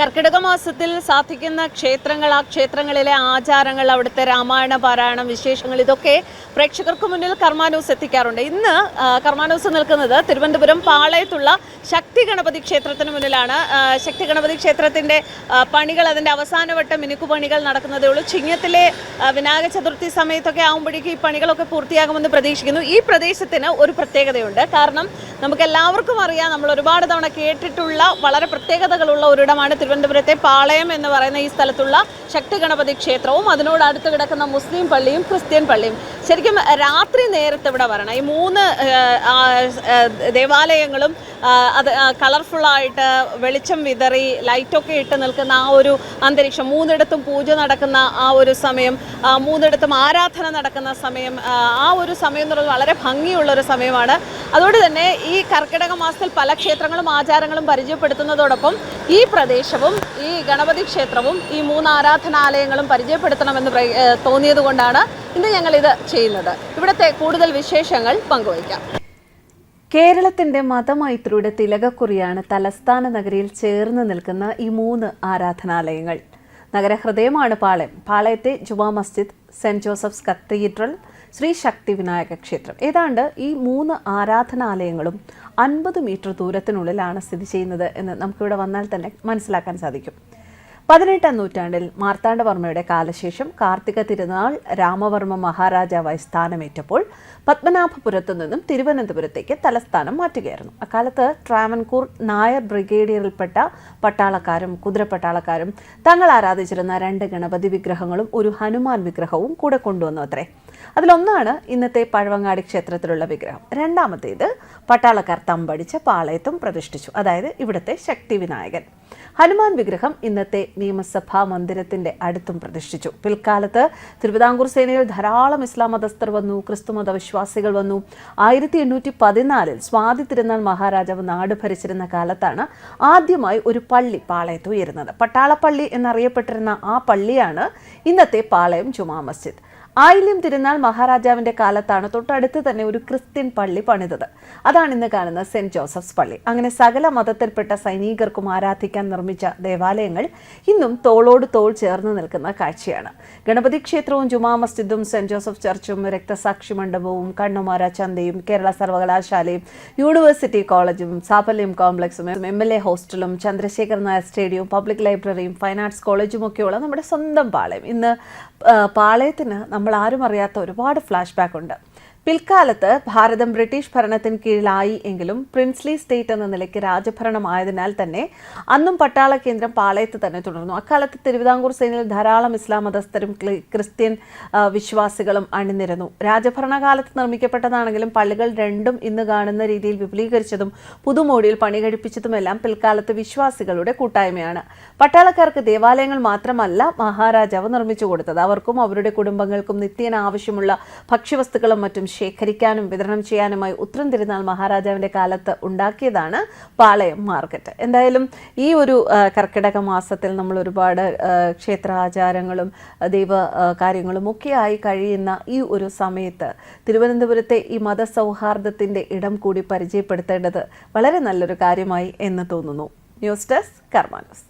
കർക്കിടക മാസത്തിൽ സാധിക്കുന്ന ക്ഷേത്രങ്ങൾ ആ ക്ഷേത്രങ്ങളിലെ ആചാരങ്ങൾ അവിടുത്തെ രാമായണ പാരായണം വിശേഷങ്ങൾ ഇതൊക്കെ പ്രേക്ഷകർക്ക് മുന്നിൽ കർമാനൂസ് എത്തിക്കാറുണ്ട്. ഇന്ന് കർമാനൂസ് നിൽക്കുന്നത് തിരുവനന്തപുരം പാളയത്തുള്ള ശക്തി ഗണപതി ക്ഷേത്രത്തിന് മുന്നിലാണ്. ശക്തി ഗണപതി ക്ഷേത്രത്തിന്റെ പണികൾ അതിന്റെ അവസാനവട്ട മിനുക്കുപണികൾ നടക്കുന്നതേ ഉള്ളൂ. ചിങ്ങത്തിലെ വിനായക ചതുർത്ഥി സമയത്തൊക്കെ ആകുമ്പോഴേക്കും ഈ പണികളൊക്കെ പൂർത്തിയാകുമെന്ന് പ്രതീക്ഷിക്കുന്നു. ഈ പ്രദേശത്തിന് ഒരു പ്രത്യേകതയുണ്ട്. കാരണം നമുക്ക് എല്ലാവർക്കും അറിയാം നമ്മൾ ഒരുപാട് തവണ കേട്ടിട്ടുള്ള വളരെ പ്രത്യേകതകളുള്ള ഒരിടമാണ് തിരുവനന്തപുരത്തെ പാളയം എന്ന് പറയുന്ന ഈ സ്ഥലത്തുള്ള ശക്തി ഗണപതി ക്ഷേത്രവും അതിനോട് അടുത്ത് കിടക്കുന്ന മുസ്ലിം പള്ളിയും ക്രിസ്ത്യൻ പള്ളിയും. ശരിക്കും രാത്രി നേരത്തെ ഇവിടെ വരണം. ഈ മൂന്ന് ദേവാലയങ്ങളും അത് കളർഫുള്ളായിട്ട് വെളിച്ചം വിതറി ലൈറ്റൊക്കെ ഇട്ട് നിൽക്കുന്ന ആ ഒരു അന്തരീക്ഷം മൂന്നിടത്തും പൂജ നടക്കുന്ന ആ ഒരു സമയം മൂന്നിടത്തും ആരാധന നടക്കുന്ന സമയം ആ, ഒരു സമയം എന്ന് പറയുന്നത് വളരെ ഭംഗിയുള്ള ഒരു സമയമാണ്. അതുകൊണ്ട് തന്നെ ഈ കർക്കിടക മാസത്തിൽ പല ക്ഷേത്രങ്ങളും ആചാരങ്ങളും പരിചയപ്പെടുത്തുന്നതോടൊപ്പം ഈ പ്രദേശവും ഈ ഗണപതി ക്ഷേത്രവും ഈ മൂന്ന് ആരാധനാലയങ്ങളും പരിചയപ്പെടുത്തണമെന്ന് തോന്നിയത് കൊണ്ടാണ് ഇന്ന് ഞങ്ങൾ ഇത് ചെയ്യുന്നത്. ഇവിടുത്തെ കൂടുതൽ വിശേഷങ്ങൾ പങ്കുവയ്ക്കാം. കേരളത്തിന്റെ മതമൈത്രിയുടെ തിലകക്കുറിയാണ് തലസ്ഥാന നഗരിയിൽ ചേർന്ന് നിൽക്കുന്ന ഈ മൂന്ന് ആരാധനാലയങ്ങൾ. നഗരഹൃദയമാണ് Palayam. പാളയത്തെ Juma Masjid saint Joseph's cathedral Shri Shakti Vinayaka ക്ഷേത്രം. ഏതാണ്ട് ഈ മൂന്ന് ആരാധനാലയങ്ങളും അൻപത് മീറ്റർ ദൂരത്തിനുള്ളിലാണ് സ്ഥിതി ചെയ്യുന്നത് എന്ന് നമുക്കിവിടെ വന്നാൽ തന്നെ മനസ്സിലാക്കാൻ സാധിക്കും. പതിനെട്ടാം നൂറ്റാണ്ടിൽ മാർത്താണ്ഡവർമ്മയുടെ കാലശേഷം കാർത്തിക തിരുനാൾ രാമവർമ്മ മഹാരാജാവായി സ്ഥാനമേറ്റപ്പോൾ പത്മനാഭപുരത്തു നിന്നും തിരുവനന്തപുരത്തേക്ക് തലസ്ഥാനം മാറ്റുകയായിരുന്നു. അക്കാലത്ത് ട്രാവൻകൂർ നായർ ബ്രിഗേഡിയറിൽപ്പെട്ട പട്ടാളക്കാരും കുതിരപ്പട്ടാളക്കാരും തങ്ങൾ ആരാധിച്ചിരുന്ന രണ്ട് ഗണപതി വിഗ്രഹങ്ങളും ഒരു ഹനുമാൻ വിഗ്രഹവും കൂടെ കൊണ്ടുവന്നു അത്രേ. അതിലൊന്നാണ് ഇന്നത്തെ പഴവങ്ങാടി ക്ഷേത്രത്തിലുള്ള വിഗ്രഹം. രണ്ടാമത്തേത് പട്ടാളക്കാർ തമ്പടിച്ച് പാളയത്തും പ്രതിഷ്ഠിച്ചു. അതായത് ഇവിടുത്തെ ശക്തി വിനായകൻ ഹനുമാൻ വിഗ്രഹം ഇന്നത്തെ നിയമസഭാ മന്ദിരത്തിന്റെ അടുത്തും പ്രതിഷ്ഠിച്ചു. പിൽക്കാലത്ത് തിരുവിതാംകൂർ സേനയിൽ ധാരാളം ഇസ്ലാം മതസ്ഥർ വന്നു ക്രിസ്തു മതവിശ്വാസികൾ വന്നു. ആയിരത്തി എണ്ണൂറ്റി പതിനാലിൽ സ്വാതി തിരുനാൾ മഹാരാജാവ് നാട് ഭരിച്ചിരുന്ന കാലത്താണ് ആദ്യമായി ഒരു പള്ളി പാളയത്ത് ഉയരുന്നത്. പട്ടാളപ്പള്ളി എന്നറിയപ്പെട്ടിരുന്ന ആ പള്ളിയാണ് ഇന്നത്തെ പാളയം ജുമാ മസ്ജിദ്. ആയില്യം തിരുനാൾ മഹാരാജാവിന്റെ കാലത്താണ് തൊട്ടടുത്ത് തന്നെ ഒരു ക്രിസ്ത്യൻ പള്ളി പണിതത്. അതാണ് ഇന്ന് കാണുന്ന സെന്റ് ജോസഫ്സ് പള്ളി. അങ്ങനെ സകല മതത്തിൽപ്പെട്ട സൈനികർക്കും ആരാധിക്കാൻ നിർമ്മിച്ച ദേവാലയങ്ങൾ ഇന്നും തോളോട് തോൾ ചേർന്ന് നിൽക്കുന്ന കാഴ്ചയാണ്. ഗണപതി ക്ഷേത്രവും ജുമാ മസ്ജിദും സെന്റ് ജോസഫ് ചർച്ചും രക്തസാക്ഷി മണ്ഡപവും കണ്ണുമാര ചന്തയും കേരള സർവകലാശാലയും യൂണിവേഴ്സിറ്റി കോളേജും സാഫല്യം കോംപ്ലക്സും എം എൽ എ ഹോസ്റ്റലും ചന്ദ്രശേഖർ നായർ സ്റ്റേഡിയവും പബ്ലിക് ലൈബ്രറിയും ഫൈൻ ആർട്സ് കോളേജും ഒക്കെയുള്ള നമ്മുടെ സ്വന്തം പാളയം. ഇന്ന് പാളയത്തിന് നമ്മൾ ആരും അറിയാത്ത ഒരുപാട് ഫ്ലാഷ് ബാക്ക് ഉണ്ട്. പിൽക്കാലത്ത് ഭാരതം ബ്രിട്ടീഷ് ഭരണത്തിന് കീഴിലായി എങ്കിലും പ്രിൻസ്ലി സ്റ്റേറ്റ് എന്ന നിലയ്ക്ക് രാജഭരണമായതിനാൽ തന്നെ അന്നും പട്ടാള കേന്ദ്രം പാളയത്ത് തന്നെ തുടർന്നു. അക്കാലത്ത് തിരുവിതാംകൂർ സേനയിൽ ധാരാളം ഇസ്ലാം മതസ്ഥരും ക്രിസ്ത്യൻ വിശ്വാസികളും അണിനിരന്നു. രാജഭരണകാലത്ത് നിർമ്മിക്കപ്പെട്ടതാണെങ്കിലും പള്ളികൾ രണ്ടും ഇന്ന് കാണുന്ന രീതിയിൽ വിപുലീകരിച്ചതും പുതുമോടിയിൽ പണി കഴിപ്പിച്ചതുമെല്ലാം പിൽക്കാലത്ത് വിശ്വാസികളുടെ കൂട്ടായ്മയാണ്. പട്ടാളക്കാർക്ക് ദേവാലയങ്ങൾ മാത്രമല്ല മഹാരാജാവ് നിർമ്മിച്ചു കൊടുത്തത്. അവർക്കും അവരുടെ കുടുംബങ്ങൾക്കും നിത്യേന ആവശ്യമുള്ള ഭക്ഷ്യവസ്തുക്കളും മറ്റും ശേഖരിക്കാനും വിതരണം ചെയ്യാനുമായി ഉത്രം തിരുനാൾ മഹാരാജാവിന്റെ കാലത്ത് ഉണ്ടാക്കിയതാണ് പാളയം മാർക്കറ്റ്. എന്തായാലും ഈ ഒരു കർക്കിടക മാസത്തിൽ നമ്മൾ ഒരുപാട് ക്ഷേത്ര ക്ഷേത്രാചാരങ്ങളും ദൈവ കാര്യങ്ങളും ഒക്കെയായി കഴിയുന്ന ഈ ഒരു സമയത്ത് തിരുവനന്തപുരത്തെ ഈ മതസൗഹാർദ്ദത്തിന്റെ ഇടം കൂടി പരിചയപ്പെടുത്തേണ്ടത് വളരെ നല്ലൊരു കാര്യമായി എന്ന് തോന്നുന്നു. News desk കർമാനസ്.